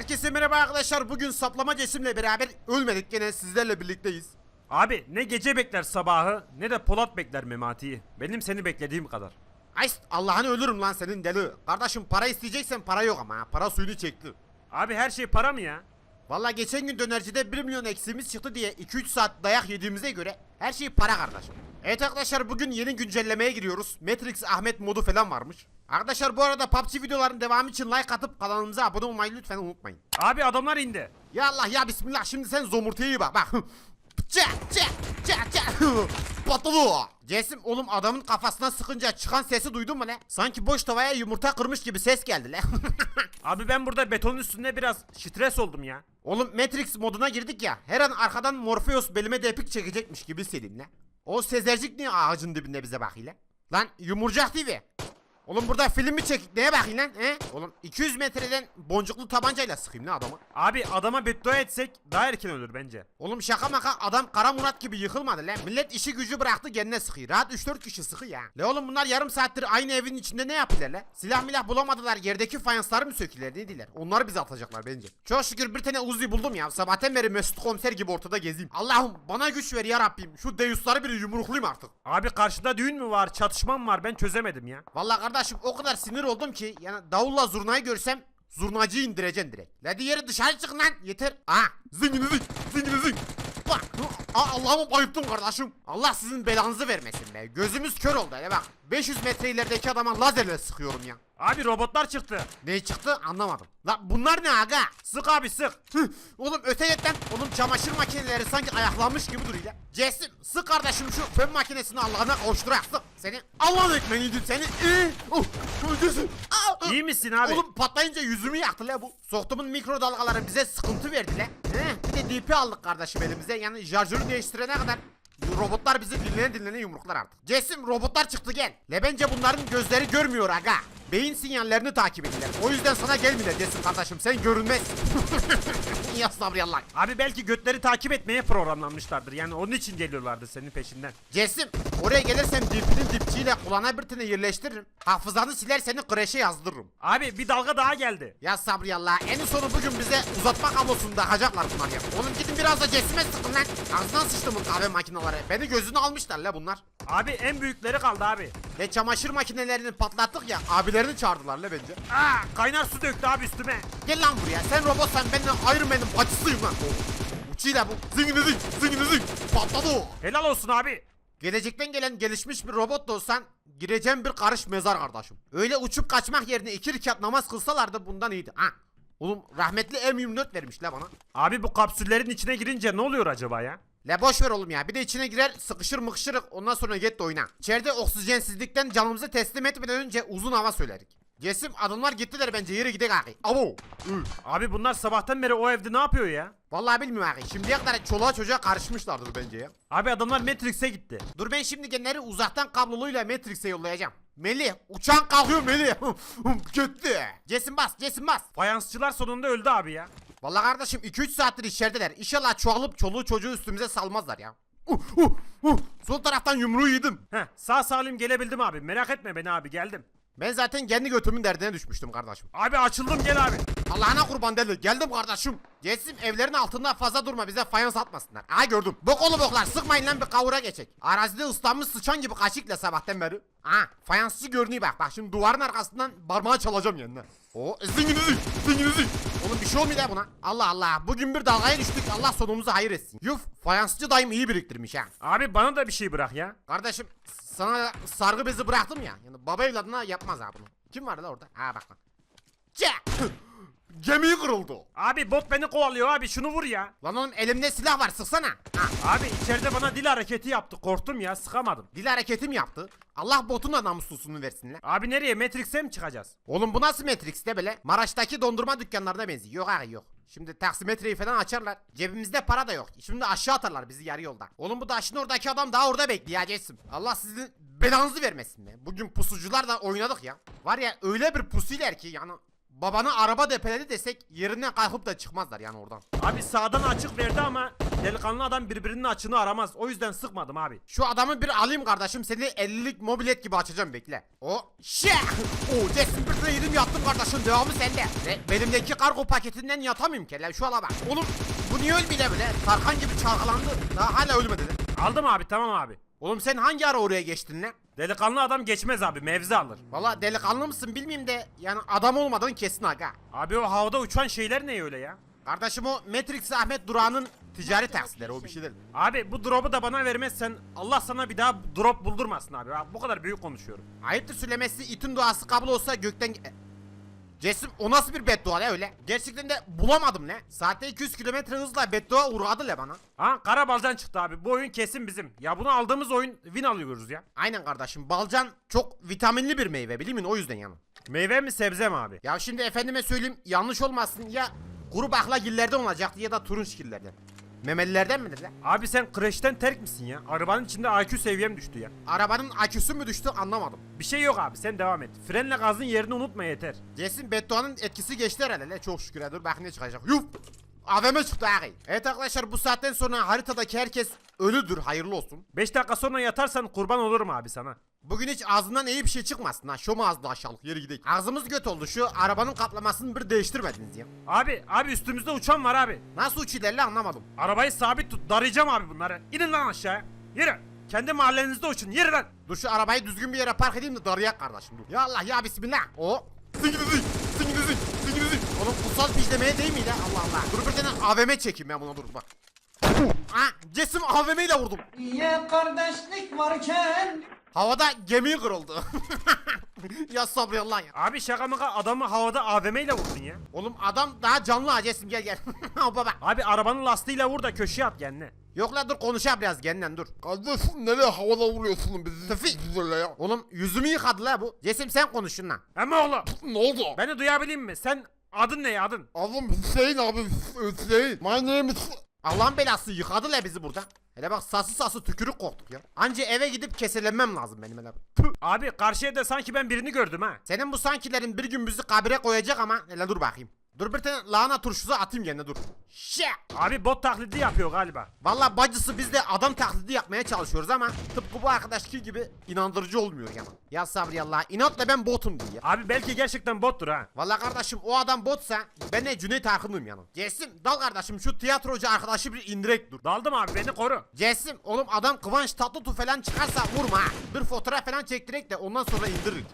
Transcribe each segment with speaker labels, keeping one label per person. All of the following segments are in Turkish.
Speaker 1: Herkese merhaba arkadaşlar. Bugün saplama cesimle beraber ölmedik gene sizlerle birlikteyiz.
Speaker 2: Abi ne gece bekler sabahı ne de Polat bekler Memati'yi. Benim seni beklediğim kadar.
Speaker 1: Ay Allah'ını ölürüm lan senin deli. Kardeşim para isteyeceksen para yok ama. Para suyunu çekti.
Speaker 2: Abi her şey para mı ya?
Speaker 1: Valla geçen gün dönercide 1 milyon eksiğimiz çıktı diye 2-3 saat dayak yediğimize göre her şey para kardeşim. Evet arkadaşlar bugün yeni güncellemeye giriyoruz. Matrix Ahmet modu falan varmış. Arkadaşlar bu arada PUBG videoların devamı için like atıp kanalımıza abone olmayı lütfen unutmayın.
Speaker 2: Abi adamlar indi.
Speaker 1: Ya Allah ya Bismillah şimdi sen zomurtaya iyi bak bak. Çe çe çe çe. Patladı. Cesim oğlum adamın kafasına sıkınca çıkan sesi duydun mu ne? Sanki boş tavaya yumurta kırmış gibi ses geldi lan.
Speaker 2: Abi ben burada betonun üstünde biraz stres oldum ya.
Speaker 1: oğlum Matrix moduna girdik ya. Her an arkadan Morpheus belime depik çekecekmiş gibi hissediyorum lan. O Sezercik niye ağacın dibinde bize bakıyor lan? Yumurcak TV. Oğlum burada film mi çekik neye bakayım lan he? Oğlum 200 metreden boncuklu tabancayla sıkayım lan adamı.
Speaker 2: Abi adama beddua etsek daha erken ölür bence.
Speaker 1: Oğlum şaka maka adam Kara Murat gibi yıkılmadı lan. Millet işi gücü bıraktı kendine sıkıyor. Rahat 3-4 kişi sıkıyor ya. Le oğlum bunlar yarım saattir aynı evin içinde ne yapıyorlar lan? Silah milah bulamadılar yerdeki fayansları mı söküler ne diler? Onları bize atacaklar bence. Çok şükür bir tane Uzi buldum ya. Sabahtan beri Mesut komiser gibi ortada gezeyim. Allah'ım bana güç ver ya Rabbim. Şu deusları biri yumruklayayım artık.
Speaker 2: Abi karşıda düğün mü var çatışma mı var ben çözemedim ya.
Speaker 1: Vallahi kardeşim o kadar sinir oldum ki yani davulla zurnayı görsem zurnacıyı indireceksin direkt. La diğeri dışarı çıkın lan yeter. Aha zingini zing zingini zing. Bak Aa, Allah'ımı bayılttım kardeşim. Allah sizin belanızı vermesin be. Gözümüz kör oldu hele bak. 500 metre ilerideki adama lazerle sıkıyorum ya.
Speaker 2: Abi robotlar çıktı.
Speaker 1: Ne çıktı anlamadım. La bunlar ne aga?
Speaker 2: Sık abi sık.
Speaker 1: Hıh, Oğlum öte yetten oğlum çamaşır makineleri sanki ayaklanmış gibi duruyor. Cesim sık kardeşim şu fön makinesini Allah'ına kavuşturak sık. Seni Allah'ın ekmeğiydin seni. Ee, oh, öldürsün. Aa.
Speaker 2: İyi misin abi?
Speaker 1: Oğlum patlayınca yüzümü yaktı la bu. Soktumun mikrodalgaları bize sıkıntı verdi la. He, bir de DP aldık kardeşim elimize. Yani şarjörü değiştirene kadar robotlar bizi dinlene dinlene yumruklar artık. Cesim robotlar çıktı gel. Le bence bunların gözleri görmüyor aga. Beyin sinyallerini takip ediler. O yüzden sana gelmiyor Cesim kardeşim. Sen görünmezsin. ya sabriyallah.
Speaker 2: Abi belki götleri takip etmeye programlanmışlardır. Yani onun için geliyorlardı senin peşinden.
Speaker 1: Cesim oraya gelirsem dipinin dipçiyle kulağına bir tane yerleştiririm. Hafızanı siler seni kreşe yazdırırım.
Speaker 2: Abi bir dalga daha geldi.
Speaker 1: Ya sabriyallah en sonu bugün bize uzatma kablosunu takacaklar bunlar ya. Oğlum gidin biraz da cesime sıkın lan. Ağzından sıçtım bu kahve makineleri. Beni gözünü almışlar la bunlar.
Speaker 2: Abi en büyükleri kaldı abi.
Speaker 1: Ve çamaşır makinelerini patlattık ya abilerini çağırdılar la bence.
Speaker 2: Aa kaynar su döktü abi üstüme.
Speaker 1: Gel lan buraya sen robotsan ben de Iron Man'in bacısıyım lan. Oh. Uçuyla bu. Zingini zing zingini zing. Patladı o.
Speaker 2: Helal olsun abi.
Speaker 1: Gelecekten gelen gelişmiş bir robot da olsan gireceğim bir karış mezar kardeşim. Öyle uçup kaçmak yerine iki rekat namaz kılsalardı bundan iyiydi. Ha. Oğlum rahmetli M24 vermiş la bana.
Speaker 2: Abi bu kapsüllerin içine girince ne oluyor acaba ya?
Speaker 1: La boş ver oğlum ya. Bir de içine girer sıkışır mıkışırık ondan sonra get de oyna. İçeride oksijensizlikten canımızı teslim etmeden önce uzun hava söylerik. Cesim adımlar gittiler bence yürü gidelim abi. Abo.
Speaker 2: Abi bunlar sabahtan beri o evde ne yapıyor ya?
Speaker 1: Vallahi bilmiyorum abi. Şimdiye kadar çoluğa çocuğa karışmışlardır bence ya.
Speaker 2: Abi adamlar Matrix'e gitti.
Speaker 1: Dur ben şimdi genleri uzaktan kabloluyla Matrix'e yollayacağım. Melih uçağın kalkıyor Melih. Gitti. Cesim bas Cesim bas.
Speaker 2: Fayansçılar sonunda öldü abi ya.
Speaker 1: Vallahi kardeşim 2-3 saattir içerideler. İnşallah çoğalıp çoluğu çocuğu üstümüze salmazlar ya. Uh, uh, uh. Sol taraftan yumruğu yedim.
Speaker 2: Heh sağ salim gelebildim abi merak etme beni abi geldim.
Speaker 1: Ben zaten kendi götümün derdine düşmüştüm kardeşim.
Speaker 2: Abi açıldım gel abi.
Speaker 1: Allah'ına kurban deli. Geldim kardeşim. Cesim evlerin altında fazla durma bize fayans atmasınlar. Aha gördüm. Bok oğlu boklar sıkmayın lan bir kavura geçek. Arazide ıslanmış sıçan gibi kaşıkla sabahtan beri. Aha fayansçı görünüyor bak. Bak şimdi duvarın arkasından parmağı çalacağım yanına. O zinginizi zinginizi. Oğlum bir şey olmuyor buna. Allah Allah bugün bir dalgaya düştük. Allah sonumuzu hayır etsin. Yuf fayansçı dayım iyi biriktirmiş ha.
Speaker 2: Abi bana da bir şey bırak ya.
Speaker 1: Kardeşim sana sargı bezi bıraktım ya. Yani baba evladına yapmaz ha bunu. Kim vardı orada? Ha bak bak. Çek. Gemi kırıldı.
Speaker 2: Abi bot beni kovalıyor abi şunu vur ya.
Speaker 1: Lan oğlum elimde silah var sıksana.
Speaker 2: Abi içeride bana dil hareketi yaptı korktum ya sıkamadım.
Speaker 1: dil hareketi mi yaptı? Allah botun da namuslusunu versin lan.
Speaker 2: Abi nereye Matrix'e mi çıkacağız?
Speaker 1: Oğlum bu nasıl Matrix'te böyle? Maraş'taki dondurma dükkanlarına benziyor. Yok abi yok. Şimdi taksimetreyi falan açarlar. Cebimizde para da yok. Şimdi aşağı atarlar bizi yarı yolda. Oğlum bu daşın oradaki adam daha orada bekliyor ya Cesim. Allah sizin belanızı vermesin be. Bugün pusucular da oynadık ya. Var ya öyle bir pusiler ki yani babanı araba depeledi desek yerinden kalkıp da çıkmazlar yani oradan.
Speaker 2: Abi sağdan açık verdi ama delikanlı adam birbirinin açığını aramaz. O yüzden sıkmadım abi.
Speaker 1: Şu adamı bir alayım kardeşim seni 50'lik mobilet gibi açacağım bekle. O şey. O Jason bir tane yedim yattım kardeşim devamı sende. Ve benimdeki kargo paketinden yatamıyorum kelle şu ala bak. Oğlum bu niye ölmüyor böyle? Tarkan gibi çalkalandı. Daha hala ölmedi lan.
Speaker 2: Aldım abi tamam abi.
Speaker 1: Oğlum sen hangi ara oraya geçtin lan?
Speaker 2: Delikanlı adam geçmez abi mevzi alır.
Speaker 1: Valla delikanlı mısın bilmeyeyim de yani adam olmadan kesin aga.
Speaker 2: Abi o havada uçan şeyler ne öyle ya?
Speaker 1: Kardeşim o Matrix Ahmet Durağı'nın ticari taksileri o bir şey değil.
Speaker 2: Abi bu drop'u da bana vermezsen Allah sana bir daha drop buldurmasın abi. Abi Bu kadar büyük konuşuyorum.
Speaker 1: Ayıptır söylemesi itin duası kabul olsa gökten... Cesim o nasıl bir beddua la öyle? Gerçekten de bulamadım ne? Saatte 200 kilometre hızla beddua uğradı le bana.
Speaker 2: Ha kara balcan çıktı abi. Bu oyun kesin bizim. Ya bunu aldığımız oyun win alıyoruz ya.
Speaker 1: Aynen kardeşim balcan çok vitaminli bir meyve bilimin o yüzden yani.
Speaker 2: Meyve mi sebze mi abi?
Speaker 1: Ya şimdi efendime söyleyeyim yanlış olmasın ya kuru baklagillerden olacaktı ya da turunçgillerden. Memelilerden midir lan?
Speaker 2: Abi sen kreşten terk misin ya? Arabanın içinde IQ seviyem düştü ya.
Speaker 1: Arabanın aküsü mü düştü anlamadım.
Speaker 2: Bir şey yok abi sen devam et. Frenle gazın yerini unutma yeter.
Speaker 1: Cesim bedduanın etkisi geçti herhalde. le. Çok şükür. Dur bak ne çıkacak. Yuf! AVM çıktı ağabey. Evet arkadaşlar bu saatten sonra haritadaki herkes ölüdür. Hayırlı olsun.
Speaker 2: 5 dakika sonra yatarsan kurban olurum abi sana.
Speaker 1: Bugün hiç ağzından iyi bir şey çıkmasın ha. Şu mu ağzı aşağılık yeri gidelim. Ağzımız göt oldu. Şu arabanın kaplamasını bir değiştirmediniz ya.
Speaker 2: Abi abi üstümüzde uçan var abi.
Speaker 1: Nasıl uçilerle anlamadım.
Speaker 2: Arabayı sabit tut darayacağım abi bunları. İnin lan aşağıya. Yürü. Kendi mahallenizde uçun yürü lan.
Speaker 1: Dur şu arabayı düzgün bir yere park edeyim de darıyak kardeşim dur. Ya Allah ya bismillah. O. Oğlum kutsal pijlemeye değil miydi? Allah Allah. Dur bir tane AVM çekeyim ben buna dur bak. Ha, Cesim AVM ile vurdum.
Speaker 3: Niye kardeşlik varken
Speaker 1: Havada gemi kırıldı. ya sabri Allah ya.
Speaker 2: Abi şaka maka adamı havada AVM ile vurdun ya.
Speaker 1: Oğlum adam daha canlı ha Cesim gel gel. Baba.
Speaker 2: Abi arabanın lastiğiyle vur da köşeye at kendine.
Speaker 1: Yok la dur konuşalım biraz kendinden dur.
Speaker 4: Kardeşim nereye havada vuruyorsun bizi? Güzel ya.
Speaker 1: Oğlum yüzümü yıkadı la bu. Cesim sen konuşun lan.
Speaker 2: Ama oğlum
Speaker 4: Ne oldu?
Speaker 2: beni duyabileyim mi? Sen adın ne ya adın?
Speaker 4: Adım Hüseyin abi Hüseyin. My name is...
Speaker 1: Allah'ın belası yıkadı la bizi burada. Hele bak sası sası tükürük koktuk ya. Anca eve gidip keselenmem lazım benim hele.
Speaker 2: Abi karşıya da sanki ben birini gördüm ha.
Speaker 1: Senin bu sankilerin bir gün bizi kabire koyacak ama hele dur bakayım. Dur bir tane lahana turşusu atayım kendine dur. Şe.
Speaker 2: Abi bot taklidi yapıyor galiba.
Speaker 1: Valla bacısı biz de adam taklidi yapmaya çalışıyoruz ama tıpkı bu arkadaşki gibi inandırıcı olmuyor yani. Ya sabri Allah inatla ben botum diye.
Speaker 2: Abi belki gerçekten bottur ha.
Speaker 1: Valla kardeşim o adam botsa ben de Cüneyt Arkın'ım yani. Cesim dal kardeşim şu tiyatrocu arkadaşı bir indirek dur.
Speaker 2: Daldım abi beni koru.
Speaker 1: Cesim oğlum adam Kıvanç Tatlıtuğ falan çıkarsa vurma ha. Bir fotoğraf falan çektirek de ondan sonra indirir.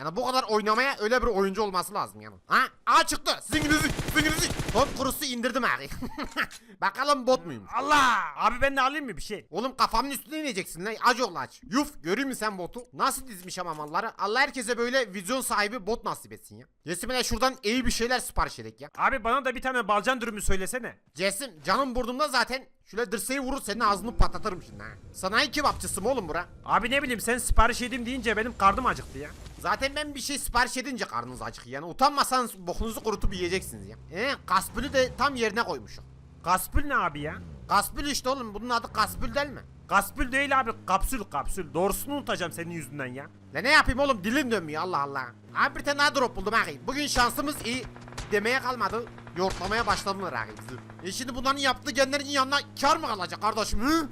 Speaker 1: Yani bu kadar oynamaya öyle bir oyuncu olması lazım yani. Ha? Aa çıktı. Zinginizi, zinginizi. Top kurusu indirdim abi. Bakalım bot muymuş?
Speaker 2: Allah! Abi ben de alayım mı bir şey?
Speaker 1: Oğlum kafamın üstüne ineceksin lan. Acı ol aç. Yuf göreyim mi sen botu? Nasıl dizmiş ama malları? Allah herkese böyle vizyon sahibi bot nasip etsin ya. Cesim'e şuradan iyi bir şeyler sipariş edek ya.
Speaker 2: Abi bana da bir tane balcan dürümü söylesene.
Speaker 1: Cesim canım burnumda zaten. Şöyle dirseği vurur senin ağzını patlatırım şimdi ha. Sanayi kebapçısı mı oğlum bura?
Speaker 2: Abi ne bileyim sen sipariş edeyim deyince benim karnım acıktı ya.
Speaker 1: Zaten ben bir şey sipariş edince karnınız acık yani utanmasanız bokunuzu kurutup yiyeceksiniz ya. Ee, kaspülü de tam yerine koymuşum.
Speaker 2: Gaspül ne abi ya?
Speaker 1: Kaspül işte oğlum bunun adı kaspül değil mi?
Speaker 2: Gaspül değil abi kapsül kapsül. Doğrusunu unutacağım senin yüzünden ya.
Speaker 1: La ne yapayım oğlum dilim dönmüyor Allah Allah. Abi bir tane daha drop buldum ağabey. Bugün şansımız iyi. Demeye kalmadı. Yoğurtlamaya başladılar ağabey bizi. E şimdi bunların yaptığı genlerin yanına kar mı kalacak kardeşim hı?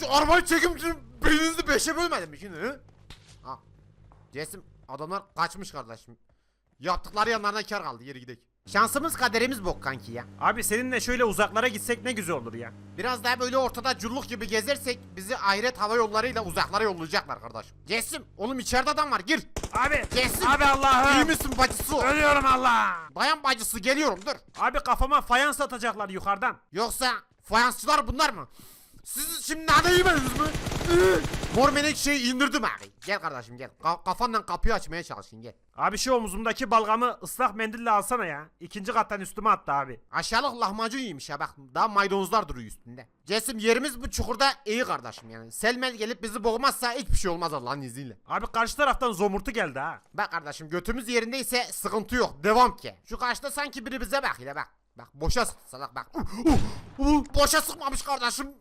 Speaker 1: Şu arabayı çekim beyninizi beşe bölmedim mi şimdi hı? Ha. Cesim adamlar kaçmış kardeşim. Yaptıkları yanlarına kar kaldı yeri gidelim. Şansımız kaderimiz bok kanki ya.
Speaker 2: Abi seninle şöyle uzaklara gitsek ne güzel olur ya.
Speaker 1: Biraz daha böyle ortada culluk gibi gezersek bizi ahiret hava yollarıyla uzaklara yollayacaklar kardeşim. Cesim oğlum içeride adam var gir.
Speaker 2: Abi!
Speaker 1: Kesin.
Speaker 2: Abi
Speaker 1: İyi
Speaker 2: Allah'ım!
Speaker 1: misin bacısı?
Speaker 2: Ölüyorum Allah!
Speaker 1: Dayan bacısı geliyorum dur.
Speaker 2: Abi kafama fayans atacaklar yukarıdan.
Speaker 1: Yoksa fayansçılar bunlar mı? Siz şimdi mi? Iı. Mor menekşeyi indirdim abi. Gel kardeşim gel. Ka- kafandan kapıyı açmaya çalışın gel.
Speaker 2: Abi şu omuzumdaki balgamı ıslak mendille alsana ya. İkinci kattan üstüme attı abi.
Speaker 1: Aşağılık lahmacun yemiş ya bak daha maydanozlar duruyor üstünde. Cesim yerimiz bu çukurda iyi kardeşim yani. Selmel gelip bizi boğmazsa hiçbir şey olmaz Allah'ın izniyle.
Speaker 2: Abi karşı taraftan zomurtu geldi ha.
Speaker 1: Bak kardeşim götümüz yerindeyse sıkıntı yok. Devam ki. Şu karşıda sanki biri bize bak yine bak. Bak boşa sıktı salak bak. Uh, uh, uh, boşa sıkmamış kardeşim.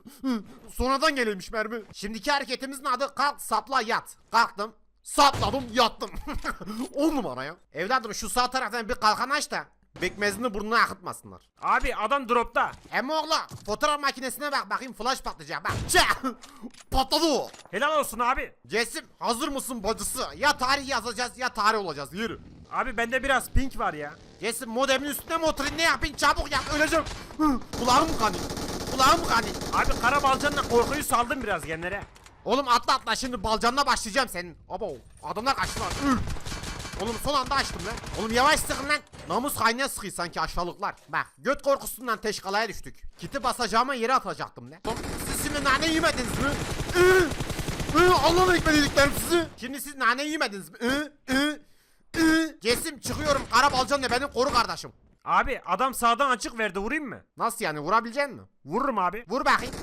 Speaker 1: Sonradan gelmiş mermi. Şimdiki hareketimizin adı kalk sapla yat. Kalktım. Sapladım yattım. 10 numara ya. Evladım şu sağ taraftan bir kalkan aç da bekmezini burnuna akıtmasınlar.
Speaker 2: Abi adam dropta.
Speaker 1: Emmi oğlu fotoğraf makinesine bak bakayım flash patlayacak bak. Çah! Patladı o.
Speaker 2: Helal olsun abi.
Speaker 1: Cesim hazır mısın bacısı? Ya tarih yazacağız ya tarih olacağız yürü.
Speaker 2: Abi bende biraz pink var ya.
Speaker 1: Cesim modemin üstüne mi oturayım ne yapayım çabuk yap öleceğim. Kulağım kanıyor? Kulağım kanıyor?
Speaker 2: Abi kara balcanla korkuyu saldım biraz genlere.
Speaker 1: Oğlum atla atla şimdi balcanla başlayacağım senin. Abo adamlar kaçtı lan. Üh. Oğlum son anda açtım lan. Oğlum yavaş sıkın lan. Namus kaynaya sıkıyor sanki aşağılıklar. Bak göt korkusundan teşkalaya düştük. Kiti basacağıma yere atacaktım lan. Oğlum siz şimdi nane yemediniz mi? Allah'ın ekmeğiliklerim sizi. Şimdi siz nane yemediniz mi? Üh, üh, üh. Cesim çıkıyorum kara balcanla benim koru kardeşim.
Speaker 2: Abi adam sağdan açık verdi vurayım mı?
Speaker 1: Nasıl yani vurabilecek mi?
Speaker 2: Vururum abi.
Speaker 1: Vur bakayım.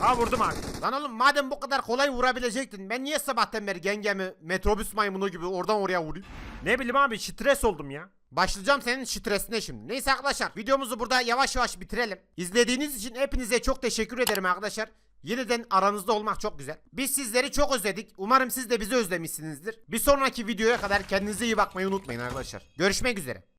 Speaker 2: Ha vurdum abi.
Speaker 1: Lan oğlum madem bu kadar kolay vurabilecektin ben niye sabahtan beri gengemi metrobüs maymunu gibi oradan oraya vurayım?
Speaker 2: Ne bileyim abi stres oldum ya.
Speaker 1: Başlayacağım senin stresine şimdi. Neyse arkadaşlar videomuzu burada yavaş yavaş bitirelim. İzlediğiniz için hepinize çok teşekkür ederim arkadaşlar. Yeniden aranızda olmak çok güzel. Biz sizleri çok özledik. Umarım siz de bizi özlemişsinizdir. Bir sonraki videoya kadar kendinize iyi bakmayı unutmayın arkadaşlar. Görüşmek üzere.